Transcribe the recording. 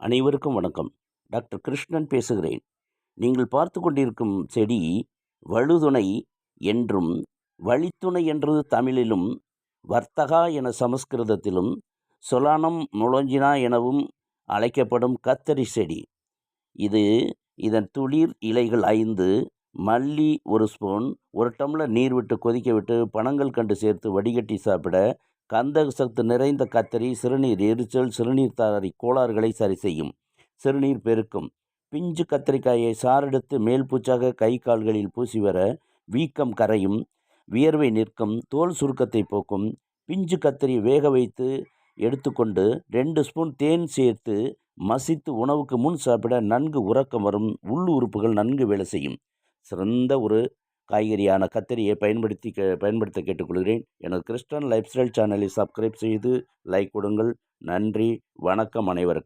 அனைவருக்கும் வணக்கம். டாக்டர் கிருஷ்ணன் பேசுகிறேன். நீங்கள் பார்த்து கொண்டிருக்கும் செடி வழுதுணை என்றும் வழித்துணை என்று தமிழிலும் வர்த்தகா என சமஸ்கிருதத்திலும் சொலானம் முளஞ்சினா எனவும் அழைக்கப்படும் கத்தரி செடி. இது இதன் துளிர் இலைகள் ஐந்து மல்லி ஒரு ஸ்பூன் ஒரு டம்ளர் நீர் விட்டு கொதிக்க விட்டு பனங்கள் கண்டு சேர்த்து வடிகட்டி சாப்பிட கந்தக சத்து நிறைந்த கத்தரி சிறுநீர் எரிச்சல் சிறுநீர் தாரி கோளாறுகளை சரி செய்யும். சிறுநீர் பெருக்கும். பிஞ்சு கத்திரிக்காயை சாரெடுத்து மேல் பூச்சாக கை கால்களில் பூசி வர வீக்கம் கரையும். வியர்வை நிற்கும். தோல் சுருக்கத்தை போக்கும். பிஞ்சு கத்திரி வேக வைத்து எடுத்துக்கொண்டு ரெண்டு ஸ்பூன் தேன் சேர்த்து மசித்து உணவுக்கு முன் சாப்பிட நன்கு உறக்கம் வரும். உள் உறுப்புகள் நன்கு வேலை செய்யும். சிறந்த ஒரு காய்கறியான கத்தரியை பயன்படுத்தி கே பயன்படுத்த கேட்டுக்கொள்கிறேன். எனது கிறிஸ்டன் லைஃப் ஸ்டைல் சேனலை சப்ஸ்கிரைப் செய்து லைக் கொடுங்கள். நன்றி. வணக்கம் அனைவருக்கும்.